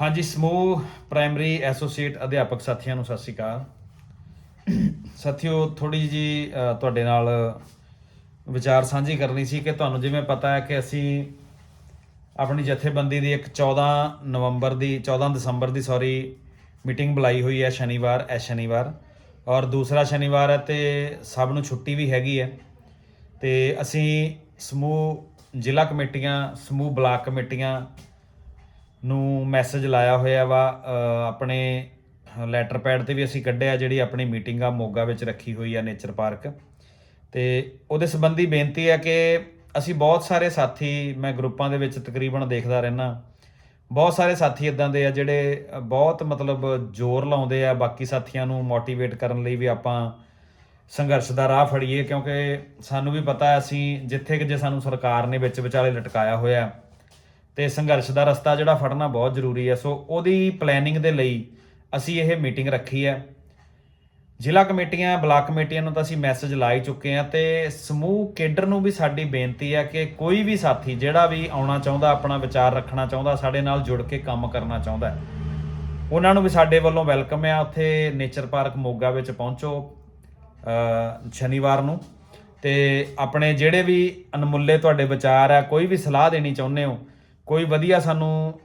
ਹਾਂਜੀ ਸਮੂਹ primary associate ਅਧਿਆਪਕ ਸਾਥੀਆਂ ਨੂੰ ਸਤਿ ਸ਼੍ਰੀ ਅਕਾਲ। ਸਾਥੀਓ ਥੋੜੀ ਜੀ ਅ, ਤੁਹਾਡੇ ਨਾਲ ਵਿਚਾਰ ਸਾਂਝੀ ਕਰਨੀ ਸੀ ਕਿ ਤੁਹਾਨੂੰ ਜਿਵੇਂ ਪਤਾ ਹੈ ਕਿ ਅਸੀਂ ਆਪਣੀ ਜਥੇਬੰਦੀ ਦੀ ਇੱਕ 14 ਨਵੰਬਰ ਦੀ 14 ਦਸੰਬਰ ਦੀ ਸੌਰੀ ਮੀਟਿੰਗ ਬੁਲਾਈ ਹੋਈ ਹੈ ਸ਼ਨੀਵਾਰ ਐ ਸ਼ਨੀਵਾਰ। ਔਰ ਦੂਸਰਾ ਸ਼ਨੀਵਾਰ ਹੈ ਤੇ ਸਭ ਨੂੰ ਛੁੱਟੀ ਵੀ ਹੈਗੀ ਹੈ। ਤੇ ਅਸੀਂ ਸਮੂਹ ਜ਼ਿਲ੍ਹਾ ਕਮੇਟੀਆਂ ਸਮੂਹ ਬਲਾਕ ਕਮੇਟੀਆਂ ਨੂੰ ਮੈਸੇਜ ਲਾਇਆ ਹੋਇਆ ਵਾ ਆਪਣੇ ਲੈਟਰ ਪੈਡ ਤੇ ਵੀ ਅਸੀਂ ਕੱਢਿਆ, ਜਿਹੜੀ ਆਪਣੀ ਮੀਟਿੰਗ ਆ, ਮੋਗਾ ਵਿੱਚ ਰੱਖੀ ਹੋਈ ਆ ਨੇਚਰ ਪਾਰਕ ਤੇ ਉਹਦੇ ਸੰਬੰਧੀ ਬੇਨਤੀ ਹੈ ਕਿ ਅਸੀਂ ਬਹੁਤ ਸਾਰੇ ਸਾਥੀ, ਮੈਂ ਗਰੁੱਪਾਂ ਦੇ ਵਿੱਚ ਤਕਰੀਬਨ ਦੇਖਦਾ ਰਹਿਣਾ ਬਹੁਤ ਸਾਰੇ ਸਾਥੀ ਇਦਾਂ ਦੇ ਆ ਜਿਹੜੇ ਬਹੁਤ ਮਤਲਬ ਜ਼ੋਰ ਲਾਉਂਦੇ ਆ, ਬਾਕੀ ਸਾਥੀਆਂ ਨੂੰ ਮੋਟੀਵੇਟ ਕਰਨ ਲਈ ਵੀ ਆਪਾਂ ਸੰਘਰਸ਼ ਦਾ ਰਾਹ ਫੜੀਏ, ਕਿਉਂਕਿ ਸਾਨੂੰ ਵੀ ਪਤਾ ਅਸੀਂ ਜਿੱਥੇ ਕਿ ਜੇ ਸਾਨੂੰ ਸਰਕਾਰ ਨੇ ਵਿੱਚ ਵਿਚਾਲੇ ਲਟਕਾਇਆ ਹੋਇਆ। ਤੇ ਸੰਘਰਸ਼ ਦਾ ਰਸਤਾ ਜਿਹੜਾ ਫੜਨਾ ਬਹੁਤ ਜ਼ਰੂਰੀ ਹੈ। ਸੋ ਉਹਦੀ ਪਲੈਨਿੰਗ ਦੇ ਲਈ ਅਸੀਂ ਇਹ ਮੀਟਿੰਗ ਰੱਖੀ ਹੈ। ਜ਼ਿਲ੍ਹਾ ਕਮੇਟੀਆਂ, ਬਲਾਕ ਕਮੇਟੀਆਂ ਨੂੰ ਤਾਂ ਅਸੀਂ ਮੈਸੇਜ ਲਾ ਹੀ ਚੁੱਕੇ ਹਾਂ ਤੇ ਸਮੂਹ ਕੇਡਰ ਨੂੰ ਵੀ ਸਾਡੀ ਬੇਨਤੀ ਹੈ ਕਿ ਕੋਈ ਵੀ ਸਾਥੀ ਜਿਹੜਾ ਵੀ ਆਉਣਾ ਚਾਹੁੰਦਾ, ਆਪਣਾ ਵਿਚਾਰ ਰੱਖਣਾ ਚਾਹੁੰਦਾ, ਸਾਡੇ ਨਾਲ ਜੁੜ ਕੇ ਕੰਮ ਕਰਨਾ ਚਾਹੁੰਦਾ ਉਹਨਾਂ ਨੂੰ ਵੀ ਸਾਡੇ ਵੱਲੋਂ ਵੈਲਕਮ ਆ ਉੱਥੇ ਨੇਚਰ ਪਾਰਕ ਮੋਗਾ ਵਿੱਚ ਪਹੁੰਚੋ ਸ਼ਨੀਵਾਰ ਨੂੰ ਤੇ ਆਪਣੇ ਜਿਹੜੇ ਵੀ ਅਨਮੁੱਲੇ ਤੁਹਾਡੇ ਵਿਚਾਰ ਆ ਕੋਈ ਵੀ ਸਲਾਹ ਦੇਣੀ ਚਾਹੁੰਦੇ ਹੋ ਕੋਈ ਵਧੀਆ ਸਾਨੂੰ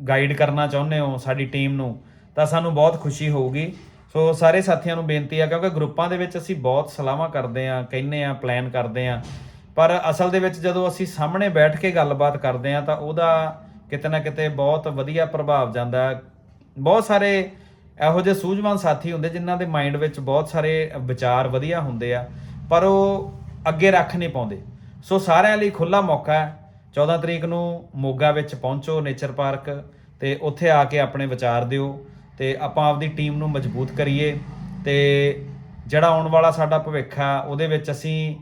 ਗਾਈਡ ਕਰਨਾ ਚਾਹੁੰਦੇ ਹੋ ਸਾਡੀ ਟੀਮ ਨੂੰ, ਤਾਂ ਸਾਨੂੰ ਬਹੁਤ ਖੁਸ਼ੀ ਹੋਊਗੀ। ਸੋ ਸਾਰੇ ਸਾਥੀਆਂ ਨੂੰ ਬੇਨਤੀ ਆ, ਕਿਉਂਕਿ ਗਰੁੱਪਾਂ ਦੇ ਵਿੱਚ ਅਸੀਂ ਬਹੁਤ ਸਲਾਹਾਂ ਕਰਦੇ ਆ ਕਹਿੰਨੇ ਆ ਪਲਾਨ ਕਰਦੇ ਆ। ਪਰ ਅਸਲ ਦੇ ਵਿੱਚ ਜਦੋਂ ਅਸੀਂ ਸਾਹਮਣੇ ਬੈਠ ਕੇ ਗੱਲਬਾਤ ਕਰਦੇ ਆ, ਤਾਂ ਉਹਦਾ ਕਿਤੇ ਨਾ ਕਿਤੇ ਬਹੁਤ ਵਧੀਆ ਪ੍ਰਭਾਵ ਜਾਂਦਾ। ਬਹੁਤ ਸਾਰੇ ਇਹੋ ਜਿਹੇ ਸੂਝਵਾਨ ਸਾਥੀ ਹੁੰਦੇ ਜਿਨ੍ਹਾਂ ਦੇ ਮਾਈਂਡ ਵਿੱਚ ਬਹੁਤ ਸਾਰੇ ਵਿਚਾਰ ਵਧੀਆ ਹੁੰਦੇ ਆ, ਪਰ ਉਹ ਅੱਗੇ ਰੱਖ ਨਹੀਂ ਪਾਉਂਦੇ। ਸੋ ਸਾਰਿਆਂ ਲਈ ਖੁੱਲਾ ਮੌਕਾ ਹੈ। 14 ਤਰੀਕ ਨੂੰ ਮੋਗਾ ਵਿੱਚ ਪਹੁੰਚੋ ਨੇਚਰ ਪਾਰਕ ਤੇ ਉੱਥੇ ਆ ਕੇ ਆਪਣੇ ਵਿਚਾਰ ਦਿਓ ਤੇ ਆਪਾਂ ਆਪਦੀ ਟੀਮ ਨੂੰ ਮਜ਼ਬੂਤ ਕਰੀਏ ਤੇ ਜਿਹੜਾ ਆਉਣ ਵਾਲਾ ਸਾਡਾ ਭਵਿੱਖ ਆ, ਉਹਦੇ ਵਿੱਚ ਅਸੀਂ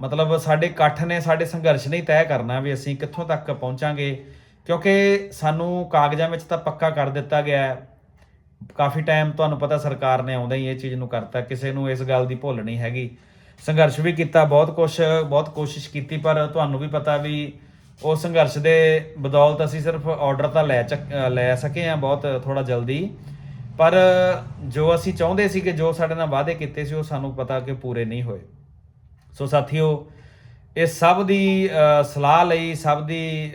ਮਤਲਬ ਸਾਡੇ ਇਕੱਠ ਨੇ ਸਾਡੇ ਸੰਘਰਸ਼ ਨੇ ਤੈਅ ਕਰਨਾ ਵੀ ਅਸੀਂ ਕਿੱਥੋਂ ਤੱਕ ਪਹੁੰਚਾਂਗੇ। ਕਿਉਂਕਿ ਸਾਨੂੰ ਕਾਗਜ਼ਾਂ ਵਿੱਚ ਤਾਂ ਪੱਕਾ ਕਰ ਦਿੱਤਾ ਗਿਆ ਹੈ। ਕਾਫੀ ਟਾਈਮ ਤੁਹਾਨੂੰ ਪਤਾ ਸਰਕਾਰ ਨੇ ਆਉਂਦਾ ਹੀ ਇਹ ਚੀਜ਼ ਨੂੰ ਕਰਤਾ, ਕਿਸੇ ਨੂੰ ਇਸ ਗੱਲ ਦੀ ਭੁੱਲ ਨਹੀਂ ਹੈਗੀ। ਸੰਘਰਸ਼ ਵੀ ਕੀਤਾ, ਬਹੁਤ ਕੁਛ, ਬਹੁਤ ਕੋਸ਼ਿਸ਼ ਕੀਤੀ, ਪਰ ਤੁਹਾਨੂੰ ਵੀ ਪਤਾ ਵੀ ਉਹ ਸੰਘਰਸ਼ ਦੇ ਬਦੌਲਤ ਅਸੀਂ ਸਿਰਫ ਆਰਡਰ ਤਾਂ ਲੈ ਚੱਕ- ਲੈ ਸਕੇ ਆ ਬਹੁਤ ਥੋੜਾ ਜਲਦੀ। ਪਰ ਜੋ ਅਸੀਂ ਚਾਹੁੰਦੇ ਸੀ ਕਿ ਜੋ ਸਾਡੇ ਨਾਲ ਵਾਅਦੇ ਕੀਤੇ ਸੀ, ਉਹ ਸਾਨੂੰ ਪਤਾ ਕਿ ਪੂਰੇ ਨਹੀਂ ਹੋਏ। ਸੋ ਸਾਥੀਓ, ਇਹ ਸਭ ਦੀ ਸਲਾਹ ਲਈ, ਸਭ ਦੀ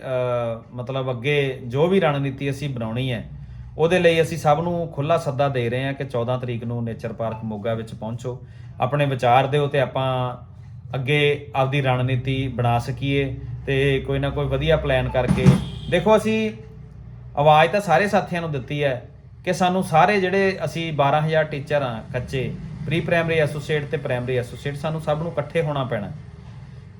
ਮਤਲਬ ਅੱਗੇ ਜੋ ਵੀ ਰਣਨੀਤੀ ਅਸੀਂ ਬਣਾਉਣੀ ਹੈ ਉਹਦੇ ਲਈ ਅਸੀਂ ਸਭ ਨੂੰ ਖੁੱਲਾ ਸੱਦਾ ਦੇ ਰਹੇ ਹਾਂ ਕਿ 14 ਤਰੀਕ ਨੂੰ ਨੇਚਰ ਪਾਰਕ ਮੋਗਾ ਵਿੱਚ ਪਹੁੰਚੋ। ਆਪਣੇ ਵਿਚਾਰ ਦਿਓ ਤੇ ਆਪਾਂ ਅੱਗੇ ਆਪਦੀ ਰਣਨੀਤੀ ਬਣਾ ਸਕੀਏ ਤੇ ਕੋਈ ਨਾ ਕੋਈ ਵਧੀਆ ਪਲਾਨ ਕਰਕੇ। ਦੇਖੋ ਅਸੀਂ ਆਵਾਜ਼ ਤਾਂ ਸਾਰੇ ਸਾਥੀਆਂ ਨੂੰ ਦਿੱਤੀ ਹੈ ਕਿ ਸਾਨੂੰ ਸਾਰੇ ਜਿਹੜੇ ਅਸੀਂ 12000 ਟੀਚਰ ਆ ਕੱਚੇ ਪ੍ਰੀ ਪ੍ਰਾਇਮਰੀ ਐਸੋਸੀਏਟ ਤੇ ਪ੍ਰਾਇਮਰੀ ਐਸੋਸੀਏਟ ਸਾਨੂੰ ਸਭ ਨੂੰ ਇਕੱਠੇ ਹੋਣਾ ਪੈਣਾ।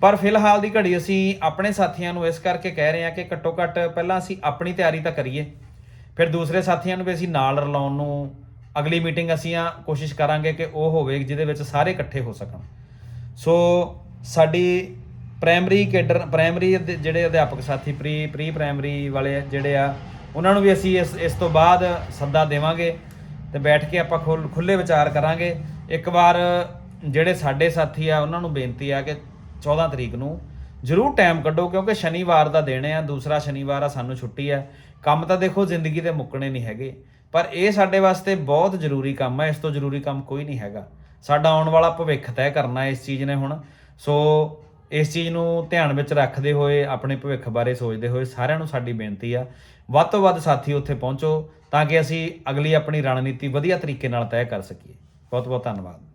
ਪਰ ਫਿਲਹਾਲ ਦੀ ਘੜੀ ਅਸੀਂ ਆਪਣੇ ਸਾਥੀਆਂ ਨੂੰ ਇਸ ਕਰਕੇ ਕਹਿ ਰਹੇ ਹਾਂ ਕਿ ਘੱਟੋ ਘੱਟ ਪਹਿਲਾਂ ਅਸੀਂ ਆਪਣੀ ਤਿਆਰੀ ਤਾਂ ਕਰੀਏ। ਫਿਰ ਦੂਸਰੇ ਸਾਥੀਆਂ ਨੂੰ ਵੀ ਅਸੀਂ ਨਾਲ ਰਲਾਉਣ ਨੂੰ ਅਗਲੀ ਮੀਟਿੰਗ ਅਸੀਂ ਆ ਕੋਸ਼ਿਸ਼ ਕਰਾਂਗੇ ਕਿ ਉਹ ਹੋਵੇ ਜਿਹਦੇ ਵਿੱਚ ਸਾਰੇ ਇਕੱਠੇ ਹੋ ਸਕਣ। ਸੋ ਸਾਡੀ ਪ੍ਰਾਇਮਰੀ ਕੇਡਰ ਪ੍ਰਾਇਮਰੀ ਦੇ ਜਿਹੜੇ ਅਧਿਆਪਕ ਸਾਥੀ ਪ੍ਰੀ ਪ੍ਰੀ ਪ੍ਰਾਇਮਰੀ ਵਾਲੇ ਜਿਹੜੇ ਆ, ਉਹਨਾਂ ਨੂੰ ਵੀ ਅਸੀਂ ਇਸ ਇਸ ਤੋਂ ਬਾਅਦ ਸੱਦਾ ਦੇਵਾਂਗੇ ਤੇ ਬੈਠ ਕੇ ਆਪਾਂ ਖੁੱਲ- ਖੁੱਲੇ ਵਿਚਾਰ ਕਰਾਂਗੇ। ਇੱਕ ਵਾਰ ਜਿਹੜੇ ਸਾਡੇ ਸਾਥੀ ਆ, ਉਹਨਾਂ ਨੂੰ ਬੇਨਤੀ ਆ ਕਿ 14 ਤਰੀਕ ਨੂੰ ਜ਼ਰੂਰ ਟਾਈਮ ਕੱਢੋ, ਕਿਉਂਕਿ ਸ਼ਨੀਵਾਰ ਦਾ ਦਿਨ ਆ, ਦੂਸਰਾ ਸ਼ਨੀਵਾਰ ਆ, ਸਾਨੂੰ ਛੁੱਟੀ ਆ। ਕੰਮ ਤਾਂ ਦੇਖੋ ਜ਼ਿੰਦਗੀ ਦੇ ਮੁੱਕਣੇ ਨਹੀਂ ਹੈਗੇ। ਪਰ ਇਹ ਸਾਡੇ ਵਾਸਤੇ ਬਹੁਤ ਜ਼ਰੂਰੀ ਕੰਮ ਹੈ ਇਸ ਤੋਂ ਜ਼ਰੂਰੀ ਕੰਮ ਕੋਈ ਨਹੀਂ ਹੈਗਾ। ਸਾਡਾ ਆਉਣ ਵਾਲਾ ਭਵਿੱਖ ਤੈਅ ਕਰਨਾ ਇਸ ਚੀਜ਼ ਨੇ ਹੁਣ। ਸੋ ਇਸ ਚੀਜ਼ ਨੂੰ ਧਿਆਨ ਵਿੱਚ ਰੱਖਦੇ ਹੋਏ, ਆਪਣੇ ਭਵਿੱਖ ਬਾਰੇ ਸੋਚਦੇ ਹੋਏ ਸਾਰਿਆਂ ਨੂੰ ਸਾਡੀ ਬੇਨਤੀ ਆ, ਵੱਧ ਤੋਂ ਵੱਧ ਸਾਥੀ ਉੱਥੇ ਪਹੁੰਚੋ ਤਾਂ ਕਿ ਅਸੀਂ ਅਗਲੀ ਆਪਣੀ ਰਣਨੀਤੀ ਵਧੀਆ ਤਰੀਕੇ ਨਾਲ ਤੈਅ ਕਰ ਸਕੀਏ। ਬਹੁਤ ਬਹੁਤ ਧੰਨਵਾਦ।